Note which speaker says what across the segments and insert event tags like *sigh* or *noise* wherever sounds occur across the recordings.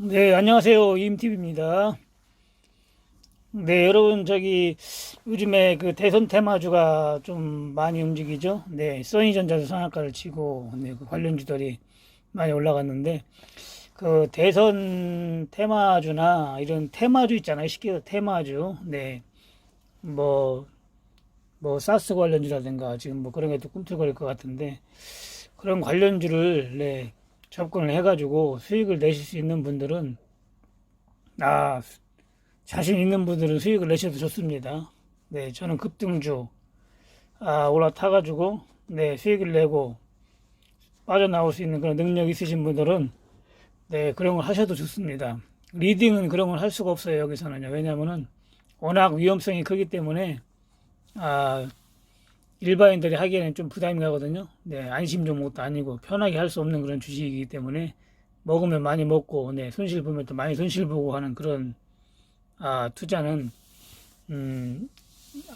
Speaker 1: 네, 안녕하세요. 임TV입니다. 네, 여러분, 저기, 요즘에 그 대선 테마주가 좀 많이 움직이죠? 네, 써니전자도 상한가를 치고, 네, 그 관련주들이 많이 올라갔는데, 그 대선 테마주나 이런 테마주 있잖아요. 쉽게 테마주. 네, 뭐, 뭐, 사스 관련주라든가 지금 뭐 그런 게또 꿈틀거릴 것 같은데, 그런 관련주를, 네, 접근을 해가지고 수익을 내실 수 있는 분들은 아 자신 있는 분들은 수익을 내셔도 좋습니다. 네, 저는 급등주 아 올라타가지고 네 수익을 내고 빠져나올 수 있는 그런 능력 있으신 분들은 네 그런 걸 하셔도 좋습니다. 리딩은 그런 걸 할 수가 없어요 여기서는요. 왜냐하면은 워낙 위험성이 크기 때문에 아 일반인들이 하기에는 좀 부담이 가거든요. 네, 안심 종목도 아니고 편하게 할 수 없는 그런 주식이기 때문에 먹으면 많이 먹고, 네, 손실 보면 또 많이 손실 보고 하는 그런 아, 투자는 음,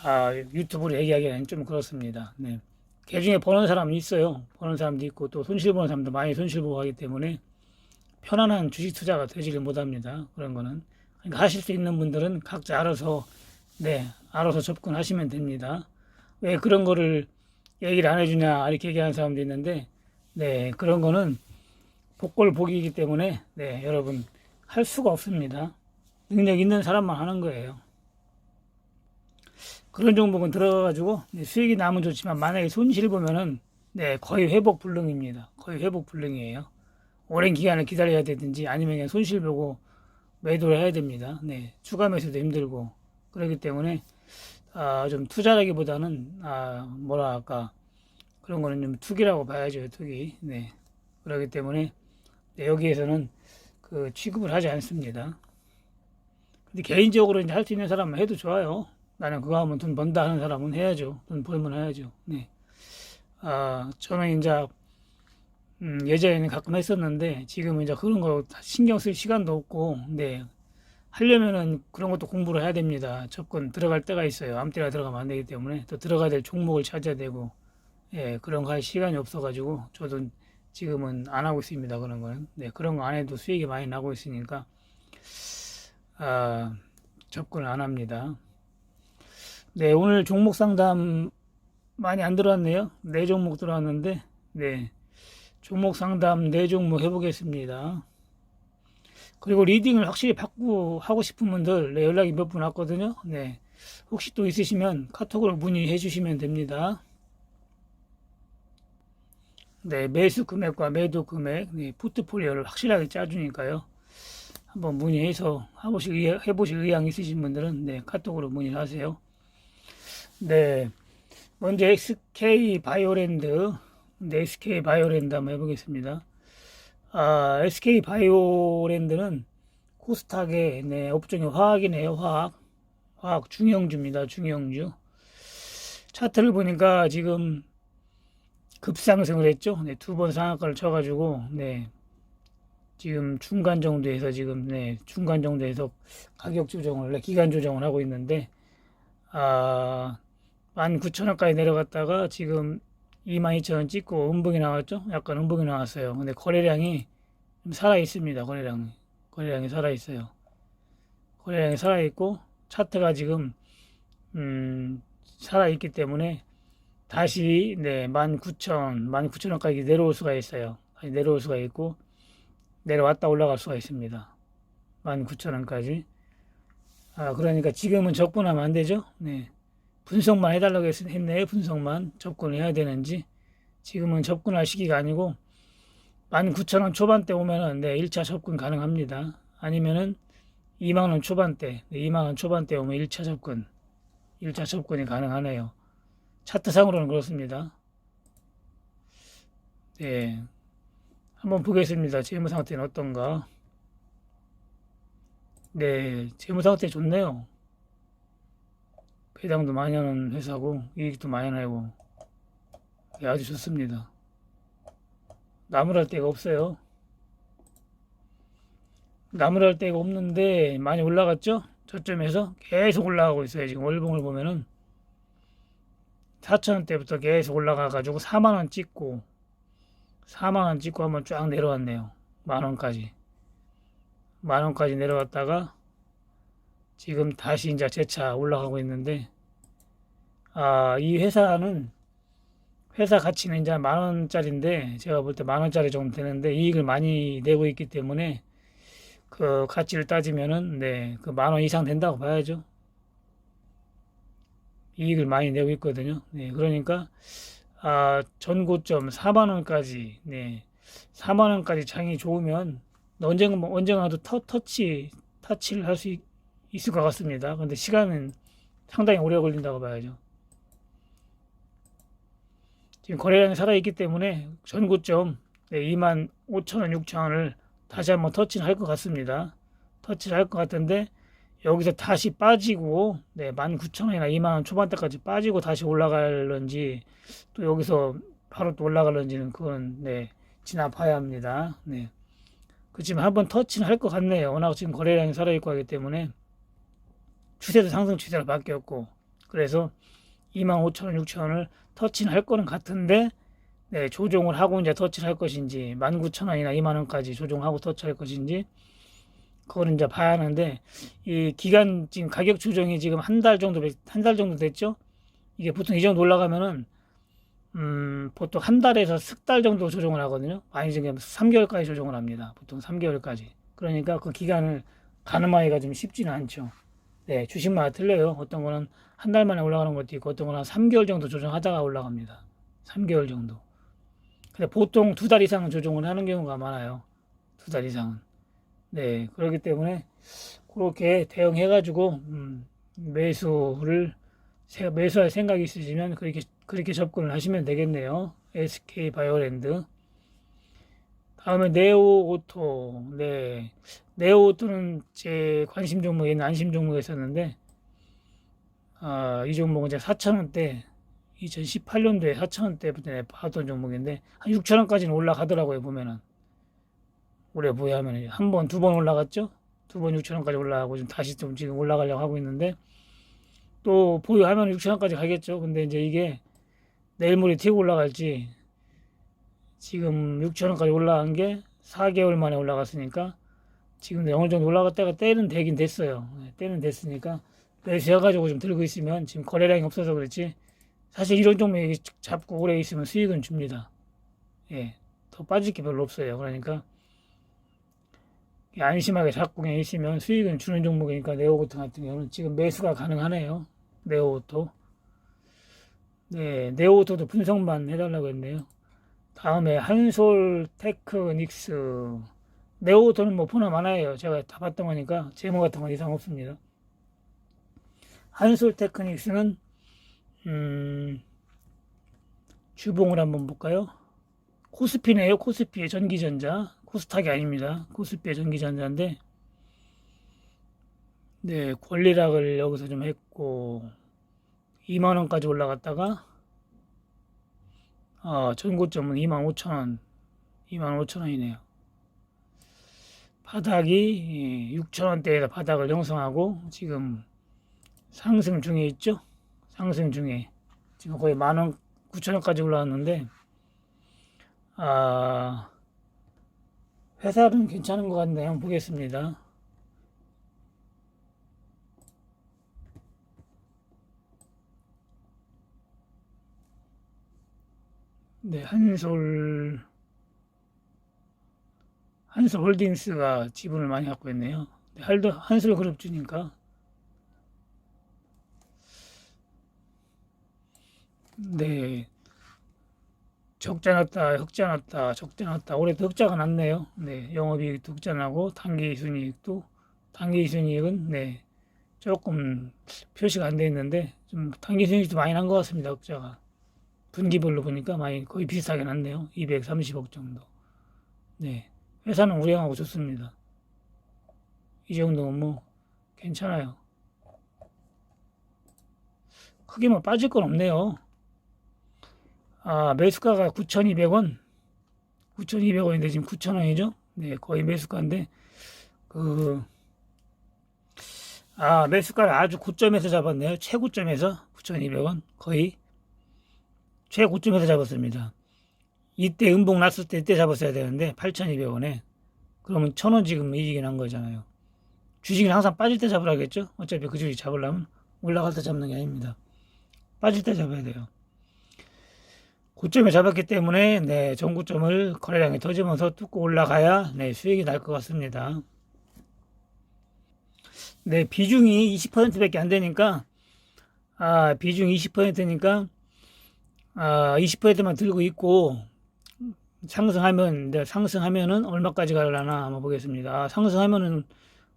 Speaker 1: 아, 유튜브로 얘기하기에는 좀 그렇습니다. 네. 개 중에 버는 사람은 있어요. 버는 사람도 있고 또 손실 보는 사람도 많이 손실 보고 하기 때문에 편안한 주식 투자가 되지를 못합니다. 그런 거는. 그러니까 하실 수 있는 분들은 각자 알아서 네, 알아서 접근하시면 됩니다. 왜 그런 거를 얘기를 안 해주냐 이렇게 얘기하는 사람도 있는데 네 그런 거는 복골 복이기 때문에 네 여러분 할 수가 없습니다. 능력 있는 사람만 하는 거예요. 그런 종목은 들어가가지고 네, 수익이 나면 좋지만 만약에 손실 보면은 네 거의 회복 불능입니다. 거의 회복 불능이에요. 오랜 기간을 기다려야 되든지 아니면 그냥 손실 보고 매도를 해야 됩니다. 네 추가 매수도 힘들고 그렇기 때문에 아, 좀 투자라기보다는 아, 뭐라 할까. 그런 거는 좀 투기라고 봐야죠 투기. 네. 그렇기 때문에 네, 여기에서는 그 취급을 하지 않습니다. 근데 개인적으로 이제 할 수 있는 사람은 해도 좋아요. 나는 그거 하면 돈 번다 하는 사람은 해야죠. 돈 벌면 해야죠. 네. 아, 저는 이제 음, 예전에는 가끔 했었는데 지금은 이제 그런 거 신경 쓸 시간도 없고 네 하려면은 그런 것도 공부를 해야 됩니다. 접근 들어갈 때가 있어요. 아무 때나 들어가면 안 되기 때문에 또 들어가야 될 종목을 찾아야 되고 예, 그런 거 할 시간이 없어가지고 저도 지금은 안 하고 있습니다. 그런 거는 네, 그런 거 안 해도 수익이 많이 나고 있으니까 아, 접근을 안 합니다. 네, 오늘 종목 상담 많이 안 들어왔네요. 네 종목 들어왔는데 네, 종목 상담 네 종목 해보겠습니다. 그리고 리딩을 확실히 받고 하고 싶은 분들 네, 연락이 몇 분 왔거든요. 네. 혹시 또 있으시면 카톡으로 문의해 주시면 됩니다. 네, 매수 금액과 매도 금액, 네, 포트폴리오를 확실하게 짜주니까요. 한번 문의해서 해보실, 의- 해보실 의향 있으신 분들은 네, 카톡으로 문의를 하세요. 네, 먼저 SK 바이오랜드, 네, SK 바이오랜드 한번 해보겠습니다. 아, SK 바이오랜드는 코스닥의 네, 업종이 화학이네요. 화학. 화학 중형주입니다. 중형주. 차트를 보니까 지금 급상승을 했죠. 네, 두 번 상한가를 쳐 가지고 네, 지금 중간 정도에서 지금 네, 중간 정도에서 가격 조정을 네, 기간 조정을 하고 있는데 아, 19,000원까지 내려갔다가 지금 22,000원 찍고 음봉이 나왔죠? 약간 음봉이 나왔어요. 근데 거래량이 좀 살아 있습니다. 거래량이. 거래량이 살아 있어요. 거래량이 살아 있고 차트가 지금 음, 살아 있기 때문에 다시 네, 19,000, 19,000원까지 내려올 수가 있어요. 내려올 수가 있고 내려왔다 올라갈 수가 있습니다. 19,000원까지. 아, 그러니까 지금은 접근하면 안 되죠? 네. 분석만 해달라고 했- 했네요. 분석만 접근을 해야 되는지 지금은 접근할 시기가 아니고 19,000원 초반대 오면은 네, 1차 접근 가능합니다. 아니면은 2만원 초반대, 네, 2만원 초반대 오면 1차 접근, 1차 접근이 가능하네요. 차트상으로는 그렇습니다. 네. 한번 보겠습니다. 재무 상태는 어떤가? 네, 재무 상태 좋네요. 배당도 많이 하는 회사고 이익도 많이 나고 예, 아주 좋습니다. 나무랄 데가 없어요. 나무랄 데가 없는데 많이 올라갔죠? 저점에서 계속 올라가고 있어요. 지금 월봉을 보면은 4천원대부터 계속 올라가가지고 4만원 찍고 4만원 찍고 한번 쫙 내려왔네요. 만원까지. 만 원까지 내려갔다가 지금 다시 이제 재차 올라가고 있는데 아, 이 회사는 회사 가치는 이제 만 원짜리인데 제가 볼 때 만 원짜리 정도 되는데 이익을 많이 내고 있기 때문에 그 가치를 따지면은 네, 그 만 원 이상 된다고 봐야죠. 이익을 많이 내고 있거든요. 네, 그러니까 아, 전고점 4만 원까지 네, 4만 원까지 장이 좋으면 언젠가 뭐 언젠가도 터, 터치 터치를 할 수 있을 것 같습니다. 근데 시간은 상당히 오래 걸린다고 봐야죠. 지금 거래량이 살아있기 때문에 전고점 네, 2만 5천 원, 6천 원을 다시 한번 터치를 할 것 같습니다. 터치를 할 것 같은데 여기서 다시 빠지고 네, 19,000원이나 2만 원 초반대까지 빠지고 다시 올라갈런지 또 여기서 바로 또 올라갈런지는 그건 네, 지나봐야 합니다. 네. 그렇지만 한번 터치는 할 것 같네요. 워낙 지금 거래량이 살아있고 하기 때문에 추세도 상승 추세로 바뀌었고 그래서 25,000원, 6,000원을 터치는 할 거는 같은데 네, 조정을 하고 이제 터치를 할 것인지 19,000원이나 2만 원까지 조정하고 터치할 것인지 그거는 이제 봐야 하는데 이 기간 지금 가격 조정이 지금 한 달 정도 한 달 정도 됐죠. 이게 보통 이 정도 올라가면은 음, 보통 한 달에서 석 달 정도 조정을 하거든요. 많이 지금 3개월까지 조정을 합니다. 보통 3개월까지. 그러니까 그 기간을 가늠하기가 좀 쉽지는 않죠. 네, 주식마다 틀려요. 어떤 거는 한 달 만에 올라가는 것도 있고 어떤 거는 한 3개월 정도 조정하다가 올라갑니다. 3개월 정도. 근데 보통 두 달 이상은 조정을 하는 경우가 많아요. 두 달 이상은. 네, 그렇기 때문에 그렇게 대응해가지고 음, 매수를 세- 매수할 생각이 있으시면 그렇게 그렇게 접근을 하시면 되겠네요. SK 바이오랜드. 다음에 네오 오토. 네, 네오 오토는 제 관심 종목에는 안심 종목에 있었는데 아, 이 종목은 이제 4,000원대 2018년도에 4,000원대부터 봤던 종목인데 한 6,000원까지는 올라가더라고요 보면은 올해 보유하면 한 번, 두 번 올라갔죠. 두 번 6,000원까지 올라가고 지금 다시 좀 지금 올라가려고 하고 있는데 또 보유하면 6,000원까지 가겠죠. 근데 이제 이게 내일 모레 튀고 올라갈지 지금 6,000원까지 올라간 게 4개월 만에 올라갔으니까 지금 어느 정도 올라갔다가 때는 되긴 됐어요. 네, 때는 됐으니까 매수해가지고 좀 들고 있으면 지금 거래량이 없어서 그렇지 사실 이런 종목이 잡고 오래 있으면 수익은 줍니다. 예, 더 빠질 게 별로 없어요. 그러니까 안심하게 잡고 그냥 있으면 수익은 주는 종목이니까 네오고토 같은 경우는 지금 매수가 가능하네요. 네오오토. 네, 네오오토도 분석만 해달라고 했네요. 다음에 한솔 테크닉스. 네오오토는 뭐 보나 마나예요. 제가 다 봤던 거니까 제목 같은 건 이상 없습니다. 한솔 테크닉스는 음, 주봉을 한번 볼까요? 코스피네요. 코스피의 전기전자. 코스닥이 아닙니다. 코스피의 전기전자인데, 네, 권리락을 여기서 좀 했고, 2만 원까지 올라갔다가, 아, 전고점은 25,000원, 25,000원이네요. 바닥이 6,000원대에다 바닥을 형성하고, 지금 상승 중에 있죠? 상승 중에. 지금 거의 만원, 9,000원까지 올라왔는데, 아, 회사는 괜찮은 것 같네요. 한번 보겠습니다. 네, 한솔, 한솔 홀딩스가 지분을 많이 갖고 있네요. 네, 할도 한솔 그룹 주니까. 네, 적자 났다, 흑자 났다, 적자 났다. 올해도 흑자가 났네요. 네, 영업이익도 흑자 나고 단기순이익도 단기순이익은 네 조금 표시가 안 돼 있는데 좀 단기순이익도 많이 난 것 같습니다. 흑자가 분기별로 보니까 많이 거의 비슷하게 났네요. 230억 정도. 네, 회사는 우량하고 좋습니다. 이 정도면 뭐 괜찮아요. 크게 뭐 빠질 건 없네요. 아, 매수가가 9,200원. 9,200원인데 지금 9,000원이죠? 네, 거의 매수가인데, 그, 아, 매수가를 아주 고점에서 잡았네요. 최고점에서 9,200원. 거의 최고점에서 잡았습니다. 이때 음봉 났을 때 이때 잡았어야 되는데, 8,200원에. 그러면 천원 지금 이익이 난 거잖아요. 주식은 항상 빠질 때 잡으라겠죠? 어차피 그 주식 잡으려면 올라갈 때 잡는 게 아닙니다. 빠질 때 잡아야 돼요. 고점에 잡았기 때문에 네, 전고점을 거래량이 터지면서 뚫고 올라가야 네, 수익이 날 것 같습니다. 네, 비중이 20%밖에 안 되니까 아, 비중 20%니까 아, 20%만 들고 있고 상승하면 네, 상승하면은 얼마까지 가려나 한번 보겠습니다. 아, 상승하면은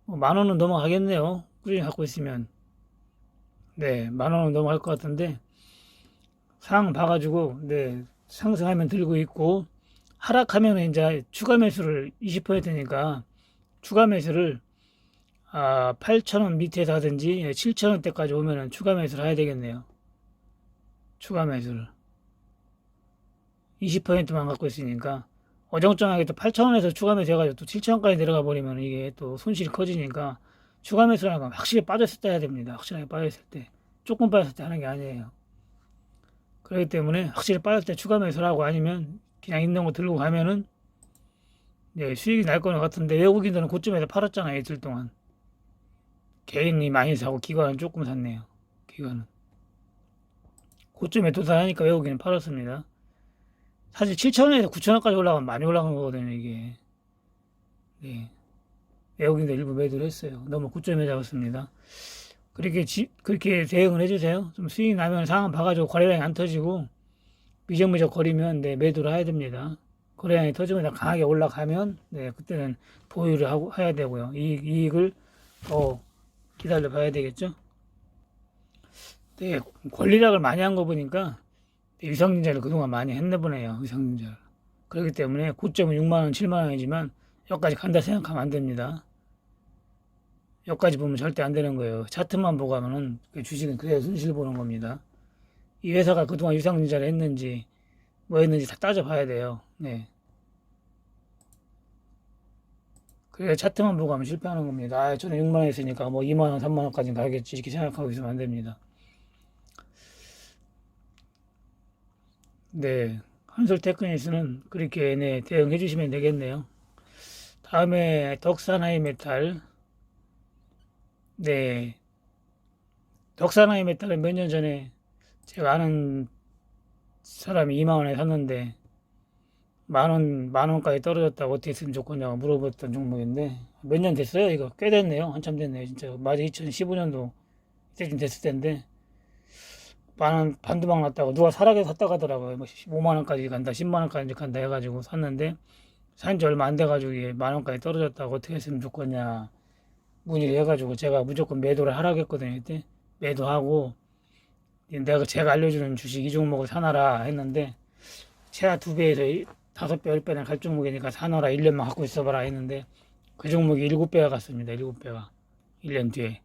Speaker 1: 뭐만 원은 넘어가겠네요. 꾸준히 갖고 있으면 네, 만 원은 넘어갈 것 같은데 상황 봐가지고 네 상승하면 들고 있고 하락하면 이제 추가 매수를 20%니까 추가 매수를 아 8,000원 밑에서 하든지 7,000원대까지 오면은 추가 매수를 해야 되겠네요. 추가 매수를 20%만 갖고 있으니까 어정쩡하게 또 8,000원에서 추가 매수 해가지고 또 7,000원까지 내려가 버리면 이게 또 손실이 커지니까 추가 매수라는 건 확실히 빠졌을 때 해야 됩니다. 확실하게 빠졌을 때 조금 빠졌을 때 하는 게 아니에요. 그렇기 때문에 확실히 빠질 때 추가 매수를 하고 아니면 그냥 있는 거 들고 가면은 네, 수익이 날 거는 같은데 외국인들은 고점에서 팔았잖아요 이틀 동안 개인이 많이 사고 기관은 조금 샀네요 기관은 고점에 도달하니까 외국인은 팔았습니다 사실 7천원에서 9천원까지 올라가면 많이 올라간 거거든요 이게 네. 외국인들 일부 매도를 했어요 너무 고점에 잡았습니다 그렇게 지, 그렇게 대응을 해주세요. 좀 수익 나면 상황 봐가지고 거래량이 안 터지고 미적미적 거리면 네, 매도를 해야 됩니다. 거래량이 터지면 강하게 올라가면 네, 그때는 보유를 하고 해야 되고요. 이익, 이익을 더 기다려 봐야 되겠죠. 네, 권리락을 많이 한 거 보니까 네, 위성진자를 그동안 많이 했나 보네요. 위성진자. 그렇기 때문에 고점은 6만 원, 7만 원이지만 여기까지 간다 생각하면 안 됩니다. 여기까지 보면 절대 안 되는 거예요. 차트만 보고 하면은 그 주식은 그래야 손실 보는 겁니다. 이 회사가 그동안 유상증자를 했는지 뭐 했는지 다 따져봐야 돼요. 네. 그래야 차트만 보고 하면 실패하는 겁니다. 아, 저는 6만원 했으니까 뭐 2만원, 3만원까지는 가겠지. 이렇게 생각하고 있으면 안 됩니다. 네. 한솔 테크니스는 그렇게 네, 대응해 주시면 되겠네요. 다음에 덕산하이 메탈. 네. 덕산하이 메탈은 몇 년 전에 제가 아는 사람이 2만 원에 샀는데 만 원, 만 원까지 떨어졌다고 어떻게 했으면 좋겠냐고 물어봤던 종목인데 몇 년 됐어요? 이거 꽤 됐네요. 한참 됐네요. 진짜 맞아 2015년도 이때쯤 됐을 텐데 만원 반도막 났다고 누가 사라게 샀다고 하더라고요. 뭐 5만 원까지 간다, 10만 원까지 간다 해가지고 샀는데 산 지 얼마 안 돼가지고 이게 만 원까지 떨어졌다고 어떻게 했으면 좋겠냐 문의를 해가지고 제가 무조건 매도를 하라고 했거든요. 그때 매도하고 내가 제가 알려주는 주식 이 종목을 사놔라 했는데 최하 두 배에서 다섯 배, 열 배나 갈 종목이니까 사놔라 1년만 갖고 있어봐라 했는데 그 종목이 일곱 배가 갔습니다. 일곱 배가 1년 뒤에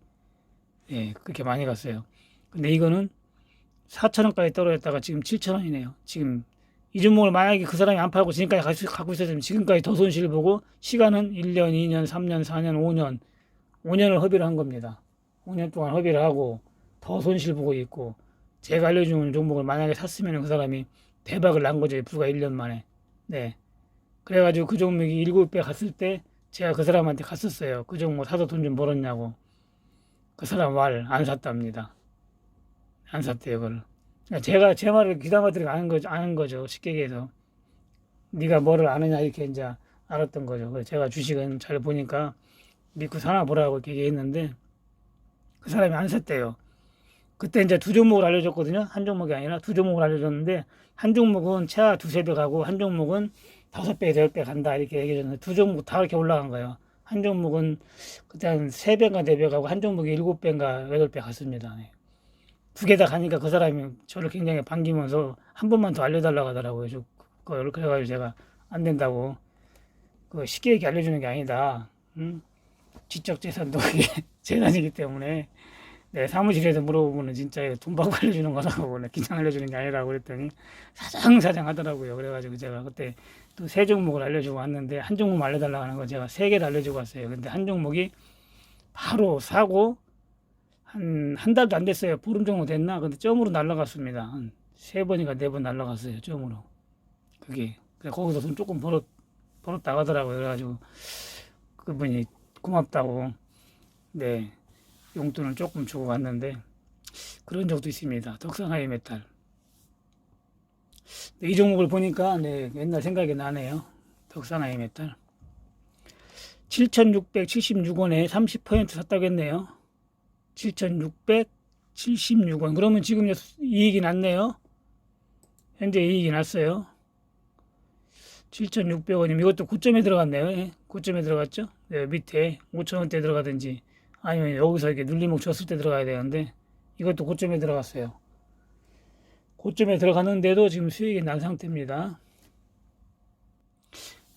Speaker 1: 예 그렇게 많이 갔어요. 근데 이거는 4천 원까지 떨어졌다가 지금 7천 원이네요. 지금 이 종목을 만약에 그 사람이 안 팔고 지금까지 갖고 있었으면 지금까지 더 손실을 보고 시간은 1년, 2년, 3년, 4년, 5년 5년을 허비를 한 겁니다. 5년 동안 허비를 하고 더 손실 보고 있고 제가 알려주는 종목을 만약에 샀으면 그 사람이 대박을 난 거죠. 불과 1년 만에. 네. 그래가지고 그 종목이 7배 갔을 때 제가 그 사람한테 갔었어요. 그 종목 사서 돈 좀 벌었냐고. 그 사람 말 안 샀답니다. 안 샀대요, 그걸. 그러니까 제가 제 말을 귀담아 들이 아는 거죠, 아는 거죠. 쉽게 얘기해서. 네가 뭐를 아느냐 이렇게 이제 알았던 거죠. 그래서 제가 주식은 잘 보니까 믿고 사나 보라고 얘기했는데 그 사람이 안 샀대요. 그때 이제 두 종목을 알려줬거든요. 한 종목이 아니라 두 종목을 알려줬는데 한 종목은 최하 두세 배 가고 한 종목은 다섯 배, 열배 간다 이렇게 얘기해줬는데 두 종목 다 이렇게 올라간 거예요. 한 종목은 그때 한 세 배인가 네배 가고 한 종목이 일곱 배인가 여덟 배 갔습니다. 네. 두 개 다 가니까 그 사람이 저를 굉장히 반기면서 한 번만 더 알려달라고 하더라고요. 저 그걸 그래가지고 제가 안 된다고 그 쉽게 얘기 알려주는 게 아니다. 응? 지적 재산도 그게 *laughs* 재산이기 때문에 네, 사무실에서 물어보면은 진짜 돈 받고 알려주는 거라고 그래. 그냥 알려주는 게 아니라고 그랬더니 사장사장 하더라고요. 그래가지고 제가 그때 또 세 종목을 알려주고 왔는데 한 종목 알려달라고 하는 거 제가 세 개를 알려주고 왔어요. 근데 한 종목이 바로 사고 한, 한 달도 안 됐어요. 보름 정도 됐나? 근데 점으로 날라갔습니다. 한 세 번인가 네 번 날라갔어요. 점으로. 그게. 거기서 돈 조금 벌었, 버릇 나가더라고요. 그래가지고 그분이 고맙다고 네 용돈을 조금 주고 갔는데 그런 적도 있습니다. 덕산하이 메탈. 네, 이 종목을 보니까 네, 옛날 생각이 나네요. 덕산하이 메탈. 7,676원에 30% 샀다고 했네요. 7,676원. 그러면 지금 이익이 났네요. 현재 이익이 났어요. 7,600원이면 이것도 고점에 들어갔네요. 예, 고점에 들어갔죠? 네, 밑에 5,000원대 들어가든지 아니면 여기서 이렇게 눌림목 쳤을 때 들어가야 되는데 이것도 고점에 들어갔어요. 고점에 들어갔는데도 지금 수익이 난 상태입니다.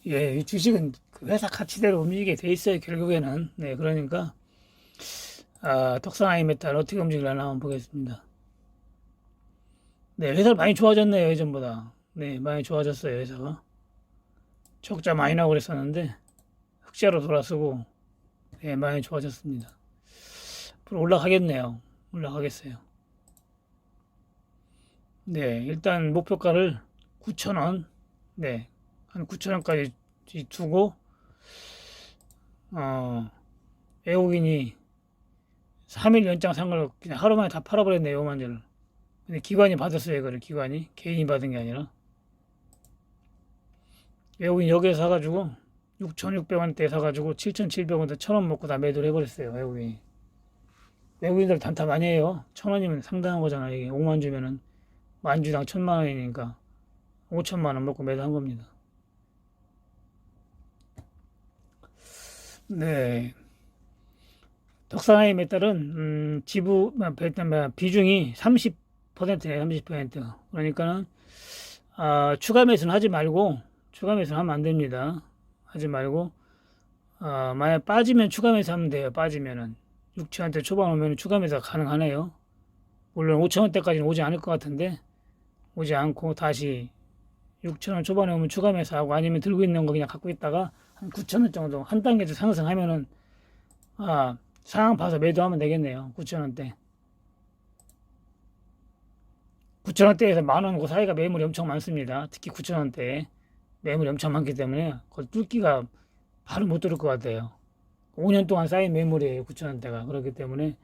Speaker 1: 예, 이 주식은 그 회사 가치대로 움직이게 돼 있어요. 결국에는. 네, 그러니까 아, 덕산아이 메탈 어떻게 움직이려나 한번 보겠습니다. 네, 회사 많이 좋아졌네요. 예전보다. 네, 많이 좋아졌어요. 회사가. 적자 많이 나고 그랬었는데 흑자로 돌아서고 네, 많이 좋아졌습니다. 앞으로 올라가겠네요. 올라가겠어요. 네, 일단 목표가를 9,000원, 네, 한 9,000원까지 두고, 어, 외국인이 3일 연장 산 걸 그냥 하루 만에 다 팔아버렸네요, 5만 개를. 근데 기관이 받았어요, 이거를, 기관이. 개인이 받은 게 아니라. 외국인 여기에 사가지고, 6,600원대 사가지고, 7,700원대 1,000원 먹고 다 매도를 해버렸어요, 외국인이. 외국인들 단타 많이 해요. 1,000원이면 상당한 거잖아요, 이게. 5만 주면은. 만주당 1,000만 원이니까. 5천만 원 먹고 매도한 겁니다. 네. 덕산아이 메탈은 음, 지부 뭐, 뭐, 비중이 30%예요. 30%. 그러니까는 아, 추가 매수는 하지 말고 추가 매수는 하면 안 됩니다. 하지 말고 아, 만약 빠지면 추가 매수 하면 돼요. 빠지면은 6천원대 초반 오면 추가 매수가 가능하네요. 물론 5천원대까지는 오지 않을 것 같은데 오지 않고 다시 6천원 초반에 오면 추가 매수하고 아니면 들고 있는 거 그냥 갖고 있다가 한 9천원 정도 한 단계 더 상승하면은 아 상황 봐서 매도하면 되겠네요. 9천원대 9천원대에서 만원 그 사이가 매물이 엄청 많습니다. 특히 9천원대 매물이 엄청 많기 때문에 그 뚫기가 바로 못 뚫을 것 같아요. 5년 동안 쌓인 매물이에요. 9천원대가 그렇기 때문에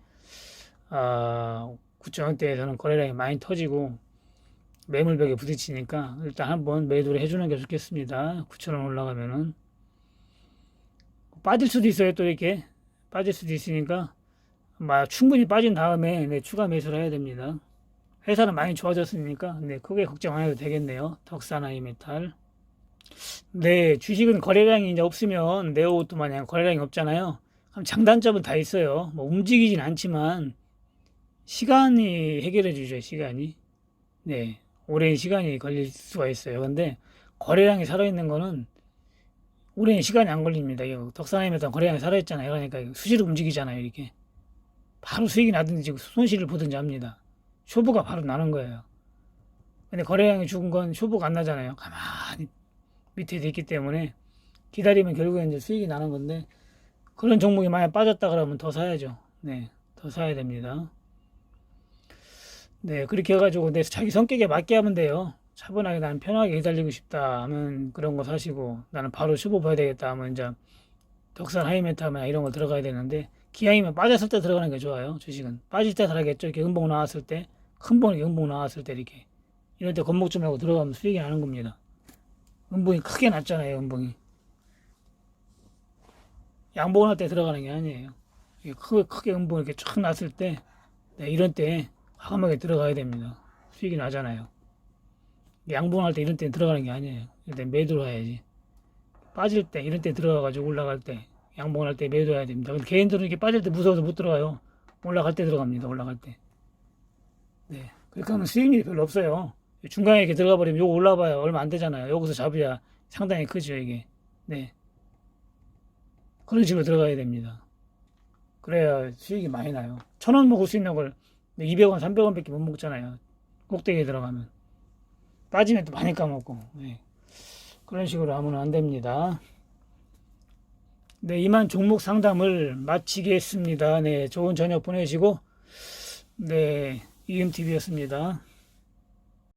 Speaker 1: 아 9천원대에서는 거래량이 많이 터지고 매물벽에 부딪히니까 일단 한번 매도를 해주는 게 좋겠습니다. 9천원 올라가면은 빠질 수도 있어요. 또 이렇게 빠질 수도 있으니까 막 충분히 빠진 다음에 네, 추가 매수를 해야 됩니다. 회사는 많이 좋아졌으니까 네, 크게 걱정 안 해도 되겠네요. 덕산아이 메탈. 네, 주식은 거래량이 이제 없으면 네오도 마냥 거래량이 없잖아요. 그럼 장단점은 다 있어요. 뭐 움직이진 않지만 시간이 해결해 주죠. 시간이. 네, 오랜 시간이 걸릴 수가 있어요. 근데 거래량이 살아있는 거는 오랜 시간이 안 걸립니다. 이거 덕산하임에서 거래량이 살아있잖아요. 그러니까 수시로 움직이잖아요. 이렇게 바로 수익이 나든지 손실을 보든지 합니다. 쇼부가 바로 나는 거예요. 근데 거래량이 죽은 건 쇼부가 안 나잖아요. 가만히 밑에 돼 있기 때문에 기다리면 결국엔 이제 수익이 나는 건데 그런 종목이 만약 빠졌다 그러면 더 사야죠. 네, 더 사야 됩니다. 네, 그렇게 해가지고 내 자기 성격에 맞게 하면 돼요. 차분하게 나는 편하게 기다리고 싶다 하면 그런 거 사시고 나는 바로 슈퍼 봐야 되겠다 하면 이제 덕산 하이메타나 이런 거 들어가야 되는데 기왕이면 빠졌을 때 들어가는 게 좋아요. 주식은 빠질 때 살아겠죠. 이렇게 음봉 나왔을 때 큰 봉이 음봉 나왔을 때 이렇게 이럴 때 겁먹 좀 하고 들어가면 수익이 나는 겁니다. 음봉이 크게 났잖아요. 음봉이 양봉 할 때 들어가는 게 아니에요. 크게 크게 음봉 이렇게 쫙 났을 때 네, 이런 때 과감하게 들어가야 됩니다. 수익이 나잖아요. 양봉할 때 이런 때 들어가는 게 아니에요. 일단 매도를 해야지. 빠질 때 이런 때 들어가가지고 올라갈 때 양봉할 때 매도해야 됩니다. 근데 개인들은 이렇게 빠질 때 무서워서 못 들어가요. 올라갈 때 들어갑니다. 올라갈 때. 네. 그렇게 하면 수익률이 별로 없어요. 중간에 이렇게 들어가 버리면 요거 올라봐야 얼마 안 되잖아요. 여기서 잡아야 상당히 크죠, 이게. 네. 그런 식으로 들어가야 됩니다. 그래야 수익이 많이 나요. 천 원 먹을 수 있는 걸 200원, 300원 밖에 못 먹잖아요. 꼭대기에 들어가면. 빠지면 또 많이 까먹고. 네. 그런 식으로 하면 안 됩니다. 네, 이만 종목 상담을 마치겠습니다. 네, 좋은 저녁 보내시고, 네, 이음TV였습니다.